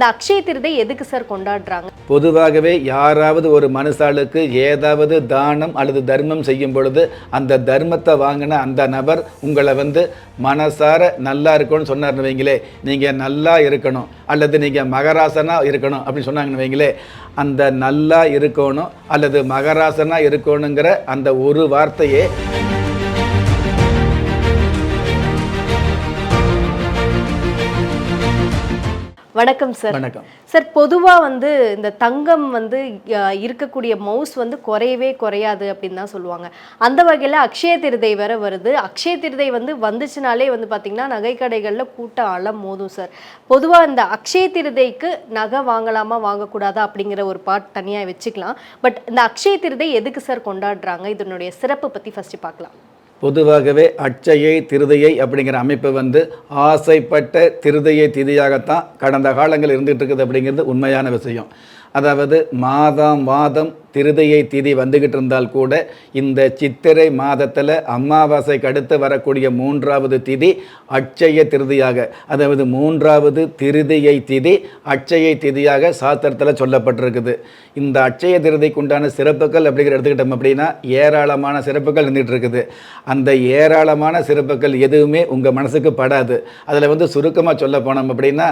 இந்த அக்ஷய திருதை எதுக்கு சார் கொண்டாடுறாங்க? பொதுவாகவே யாராவது ஒரு மனுஷாளுக்கு ஏதாவது தானம் அல்லது தர்மம் செய்யும் பொழுது அந்த தர்மத்தை வாங்கின அந்த நபர் உங்களை வந்து மனசார நல்லா இருக்கணும்னு சொன்னார்னு வைங்களே நீங்கள் நல்லா இருக்கணும் அல்லது நீங்கள் மகராசனாக இருக்கணும் அப்படின்னு சொன்னாங்கன்னு வைங்களே அந்த நல்லா இருக்கணும் அல்லது மகராசனாக இருக்கணுங்கிற அந்த ஒரு வார்த்தையே வணக்கம் சார் வணக்கம். சார் பொதுவா வந்து இந்த தங்கம் வந்து இருக்கக்கூடிய மவுஸ் வந்து குறையவே குறையாது அப்படின்னு தான் சொல்லுவாங்க. அந்த வகையில அக்ஷய திருதை வேற வருது. அக்ஷய திருதை வந்து வந்துச்சுனாலே வந்து பாத்தீங்கன்னா நகை கடைகள்ல கூட்டம் அலம் மோதும் சார் பொதுவா இந்த அக்ஷய திருதைக்கு நகை வாங்கலாமா வாங்கக்கூடாதா அப்படிங்கிற ஒரு பாட் தனியா வச்சுக்கலாம். பட் இந்த அக்ஷய திருதை எதுக்கு சார் கொண்டாடுறாங்க? இதனுடைய சிறப்பு பத்தி ஃபர்ஸ்ட் பார்க்கலாம். பொதுவாகவே அச்சையை திருதையை அப்படிங்கிற அமைப்பு வந்து ஆசைப்பட்ட திருதையை திதியாகத்தான் கடந்த காலங்கள் இருந்துகிட்டு இருக்குது அப்படிங்கிறது உண்மையான விஷயம். அதாவது மாதம் மாதம் திருதையை திதி வந்துக்கிட்டு இருந்தால் கூட இந்த சித்திரை மாதத்தில் அமாவாசைக்கு அடுத்து வரக்கூடிய மூன்றாவது திதி அட்சய திருதியாக அதாவது மூன்றாவது திருதியை திதி அட்சய திதியாக சாஸ்திரத்தில் சொல்லப்பட்டிருக்குது. இந்த அட்சய திருதிக்கு உண்டான சிறப்புகள் அப்படிங்கிற எடுத்துக்கிட்டோம் அப்படின்னா ஏராளமான சிறப்புகள் இருந்துகிட்டு இருக்குது அந்த ஏராளமான சிறப்புகள் எதுவுமே உங்கள் மனசுக்கு படாது. அதில் வந்து சுருக்கமாக சொல்ல போனோம் அப்படின்னா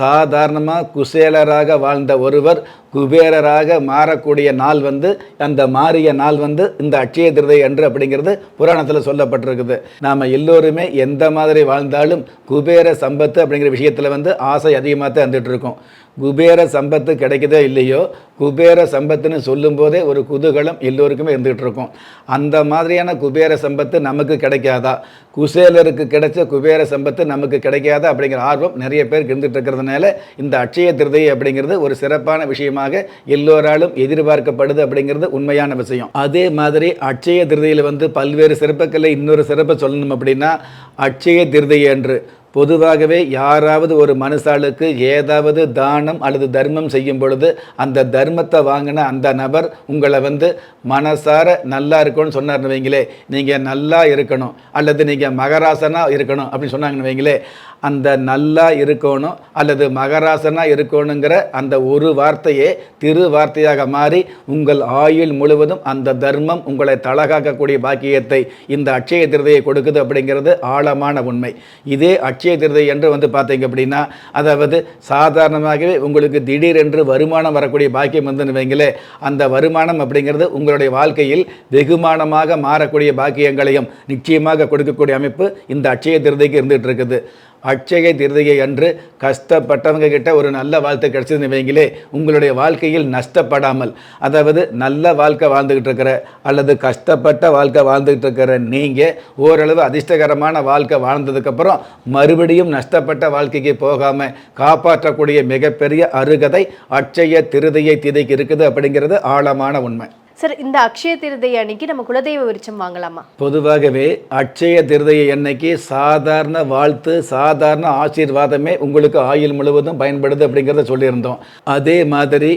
சாதாரணமாக குசேலராக வாழ்ந்த ஒருவர் குபேரராக மாறக்கூடிய நாள் வந்து அந்த மாறிய நாள் வந்து இந்த அட்சய திருதை அன்று அப்படிங்கிறது புராணத்தில் சொல்லப்பட்டிருக்குது. நாம் எல்லோருமே எந்த மாதிரி வாழ்ந்தாலும் குபேர சம்பத்து அப்படிங்கிற விஷயத்தில் வந்து ஆசை அதிகமாக தான் இருந்துகிட்ருக்கோம் குபேர சம்பத்து கிடைக்குதோ இல்லையோ குபேர சம்பத்துன்னு சொல்லும்போதே ஒரு குதூகலம் எல்லோருக்குமே இருந்துகிட்டு இருக்கும். அந்த மாதிரியான குபேர சம்பத்து நமக்கு கிடைக்காதா? குசேலருக்கு கிடைச்ச குபேர சம்பத்து நமக்கு கிடைக்காதா? அப்படிங்கிற ஆர்வம் நிறைய பேருக்கு இருந்துகிட்டு இருக்கிறதுனால இந்த அட்சய திருதை அப்படிங்கிறது ஒரு சிறப்பான விஷயமாக எல்லோராலும் எதிர்பார்க்கப்படுது அப்படிங்கிறது உண்மையான விஷயம். அதே மாதிரி அட்சய திருதையில் வந்து பல்வேறு சிறப்புகளை இன்னொரு சிறப்பை சொல்லணும் அப்படின்னா அட்சய திருதை என்று. பொதுவாகவே யாராவது ஒரு மனுஷாளுக்கு ஏதாவது தானம் அல்லது தர்மம் செய்யும் பொழுது அந்த தர்மத்தை வாங்கின அந்த நபர் உங்களை வந்து மனசார நல்லா இருக்கணும்னு சொன்னார்னு வைங்களே நீங்கள் நல்லா இருக்கணும் அல்லது நீங்கள் மகராசனாக இருக்கணும் அப்படின்னு சொன்னாங்கன்னு வைங்களே அந்த நல்லா இருக்கணும் அல்லது மகராசனாக இருக்கணுங்கிற அந்த ஒரு வார்த்தையே திரு வார்த்தையாக மாறி உங்கள் ஆயுள் முழுவதும் அந்த தர்மம் உங்களை தலகாக்கக்கூடிய பாக்கியத்தை இந்த அட்சய திருதையை கொடுக்குது அப்படிங்கிறது ஆழமான உண்மை. இதே அட்சய திருதை என்று வந்து பார்த்தீங்க அப்படின்னா அதாவது சாதாரணமாகவே உங்களுக்கு திடீரென்று வருமானம் வரக்கூடிய பாக்கியம் வந்து வைங்களே அந்த வருமானம் அப்படிங்கிறது உங்களுடைய வாழ்க்கையில் வெகுமானமாக மாறக்கூடிய பாக்கியங்களையும் நிச்சயமாக கொடுக்கக்கூடிய அமைப்பு இந்த அட்சய திருதைக்கு இருந்துகிட்டு இருக்குது. அட்சய திருதியை அன்று கஷ்டப்பட்டவங்க கிட்ட ஒரு நல்ல வாழ்த்து கிடைச்சதுன்னு வைங்களே உங்களுடைய வாழ்க்கையில் நஷ்டப்படாமல் அதாவது நல்ல வாழ்க்கை வாழ்ந்துக்கிட்டு இருக்கிற அல்லது கஷ்டப்பட்ட வாழ்க்கை வாழ்ந்துக்கிட்டு இருக்கிற நீங்கள் ஓரளவு அதிர்ஷ்டகரமான வாழ்க்கை வாழ்ந்ததுக்கப்புறம் மறுபடியும் நஷ்டப்பட்ட வாழ்க்கைக்கு போகாமல் காப்பாற்றக்கூடிய மிகப்பெரிய அருகதை அட்சய திருதியை திதைக்கு இருக்குது அப்படிங்கிறது ஆழமான உண்மை. சார் இந்த அக்ஷய திருதை அன்னைக்கு நம்ம குலதெய்வ விருச்சம் வாங்கலாமா? பொதுவாகவே அட்சய திருதையை அன்னைக்கு சாதாரண வாழ்த்து சாதாரண ஆசீர்வாதமே உங்களுக்கு ஆயுள் முழுவதும் பயன்படுது அப்படிங்கிறத சொல்லியிருந்தோம். அதே மாதிரி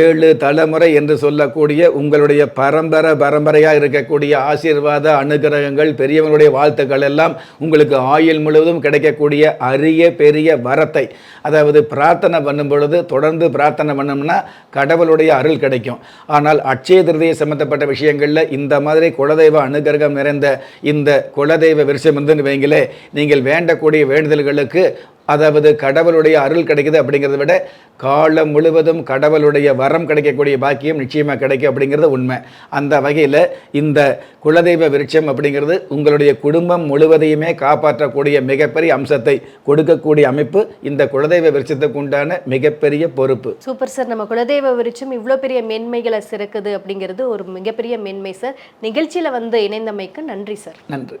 ஏழு தலைமுறை என்று சொல்லக்கூடிய உங்களுடைய பரம்பரை பரம்பரையாக இருக்கக்கூடிய ஆசீர்வாத அனுகிரகங்கள் பெரியவங்களுடைய வாழ்த்துக்கள் எல்லாம் உங்களுக்கு ஆயுள் முழுவதும் கிடைக்கக்கூடிய அரிய பெரிய வரத்தை. அதாவது பிரார்த்தனை பண்ணும் பொழுது தொடர்ந்து பிரார்த்தனை பண்ணோம்னா கடவுளுடைய அருள் கிடைக்கும். ஆனால் அட்சய திருதை சம்பந்தப்பட்ட விஷயங்களில் இந்த மாதிரி குலதெய்வ அனுகிரகம் நிறைந்த இந்த குலதெய்வ விருஷம் இருந்துன்னு வைங்களே நீங்கள் வேண்டக்கூடிய வேண்டுதல்களுக்கு அதாவது கடவுளுடைய அருள் கிடைக்குது அப்படிங்கிறத விட காலம் முழுவதும் கடவுளுடைய வரம் கிடைக்கக்கூடிய பாக்கியம் நிச்சயமாக கிடைக்கும் அப்படிங்கிறது உண்மை. அந்த வகையில் இந்த குலதெய்வ விருட்சம் அப்படிங்கிறது உங்களுடைய குடும்பம் முழுவதையுமே காப்பாற்றக்கூடிய மிகப்பெரிய அம்சத்தை கொடுக்கக்கூடிய அமைப்பு இந்த குலதெய்வ விருட்சத்துக்கு உண்டான மிகப்பெரிய பொறுப்பு. சூப்பர் சார் நம்ம குலதெய்வ விருட்சம் இவ்வளோ பெரிய மேன்மைகளை சிறக்குது அப்படிங்கிறது ஒரு மிகப்பெரிய மேன்மை சார் நிகழ்ச்சியில் வந்து இணைந்தமைக்கு நன்றி சார் நன்றி.